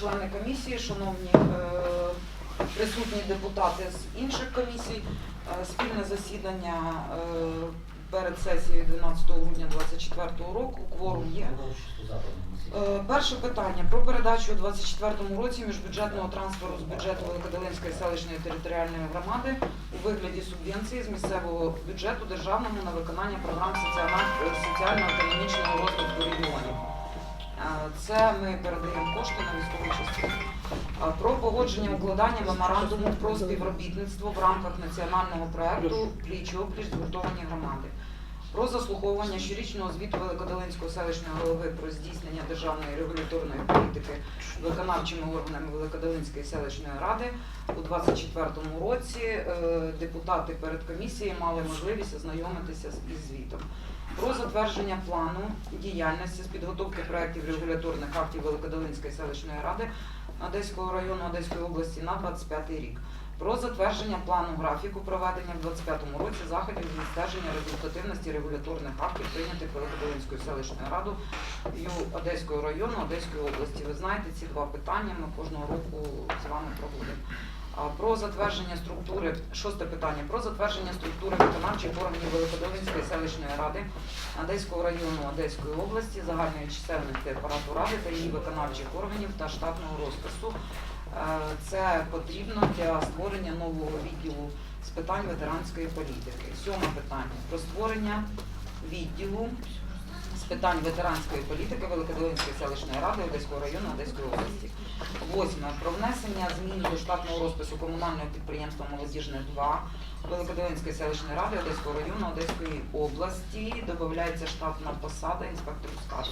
члени комісії, шановні е, присутні депутати з інших комісій, е, спільне засідання е, перед сесією 12 грудня 2024 року. Кворум є. Перше питання про передачу у 2024 році міжбюджетного трансферу з бюджету Великодолинської селищної територіальної громади у вигляді субвенції з місцевого бюджету державному на виконання програм соціально- соціально-економічного розвитку Це ми передаємо кошти на військову частину. Про погодження укладання меморандуму про співробітництво в рамках національного проекту Пліч опліч згуртовані громади. Про заслуховування щорічного звіту Великодолинської селищної голови про здійснення державної регуляторної політики виконавчими органами Великодолинської селищної ради у 2024 році. Е, Депутати перед комісією мали можливість ознайомитися із звітом. Про затвердження плану діяльності з підготовки проєктів регуляторних актів Великодолинської селищної ради Одеського району Одеської області на 25 рік. Про затвердження плану графіку проведення в 2025 році заходів з відстеження результативності регуляторних актів, прийнятих Великодолинською селищною радою Одеського району Одеської області. Ви знаєте ці два питання. Ми кожного року з вами проводимо. Про затвердження структури, шосте питання, про затвердження структури виконавчих органів Великодолинської селищної ради Одеського району Одеської області, загальної чисельності апарату ради та її виконавчих органів та штатного розпису. Це потрібно для створення нового відділу з питань ветеранської політики. Сьоме питання про створення відділу з питань ветеранської політики Великодолинської селищної ради Одеського району Одеської області. Восьме про внесення змін до штатного розпису комунального підприємства Молодіжне 2 Великодолинської селищної ради Одеського району Одеської області. Додається штатна посада інспектору складу.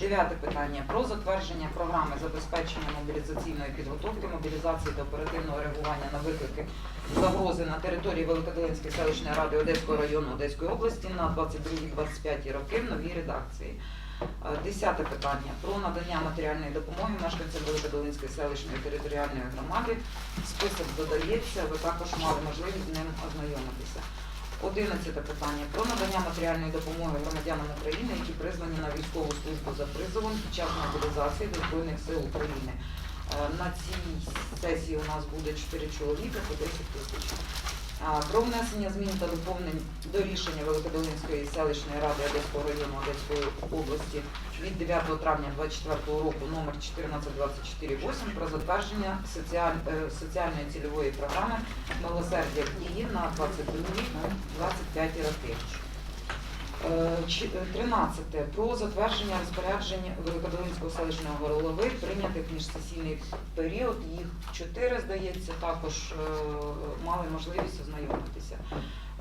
Дев'яте питання про затвердження програми забезпечення мобілізаційної підготовки, мобілізації та оперативного реагування на виклики загрози на території Великодолинської селищної ради Одеського району Одеської області на 22-25 роки в новій редакції. Е, Десяте питання про надання матеріальної допомоги мешканцям Великодолинської селищної територіальної громади. Список додається, ви також мали можливість з ним ознайомитися. Одинадцяте питання про надання матеріальної допомоги громадянам України, які призвані на військову службу за призовом під час мобілізації до Збройних сил України. Е, На цій сесії у нас буде 4 чоловіка по 10 тисяч. Про внесення змін та доповнень до рішення Великодолинської селищної ради Одеського району Одеської області від 9 травня 2024 року номер 14248 про затвердження соціаль- е, соціальної цільової програми милосердя в дії на 22-25 роки. Е, е, 13. Про затвердження розпоряджень Великодолинського селищного голови, прийнятих міжсесійний період. Їх чотири, здається, також е, мали можливість ознайомитися.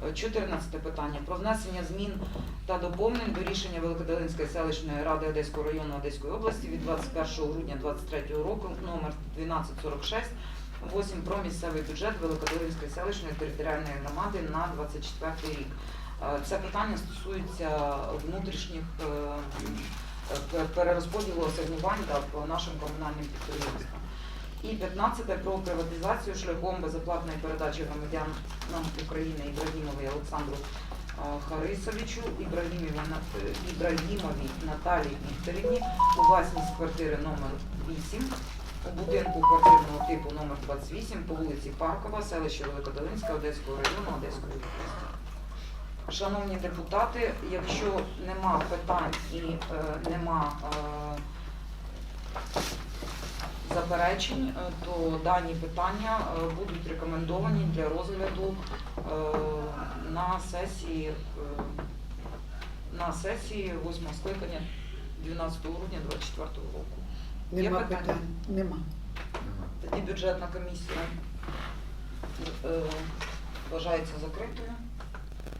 Е, 14 питання. Про внесення змін та доповнень до рішення Великодолинської селищної ради Одеського району Одеської області від 21 грудня 2023 року номер 1246 8 про місцевий бюджет Великодолинської селищної територіальної громади на 24 рік. Е, Це питання стосується внутрішніх е, е, перерозподілу асигнувань по нашим комунальним підприємствам. І 15 про приватизацію шляхом безоплатної передачі громадянам України Ібрагімові Олександру Харисовичу, Ібрагімові, Наталії Вікторівні у власність квартири номер 8 у будинку квартирного типу номер 28 по вулиці Паркова, селище Великодолинська, Одеського району, Одеської області. Шановні депутати, якщо нема питань і е, нема е, заперечень, е, то дані питання е, будуть рекомендовані для розгляду е, на сесії е, на сесії 8 скликання 12 грудня 2024 року. Є Нема питання? питань. Нема. Тоді бюджетна комісія е, вважається закритою.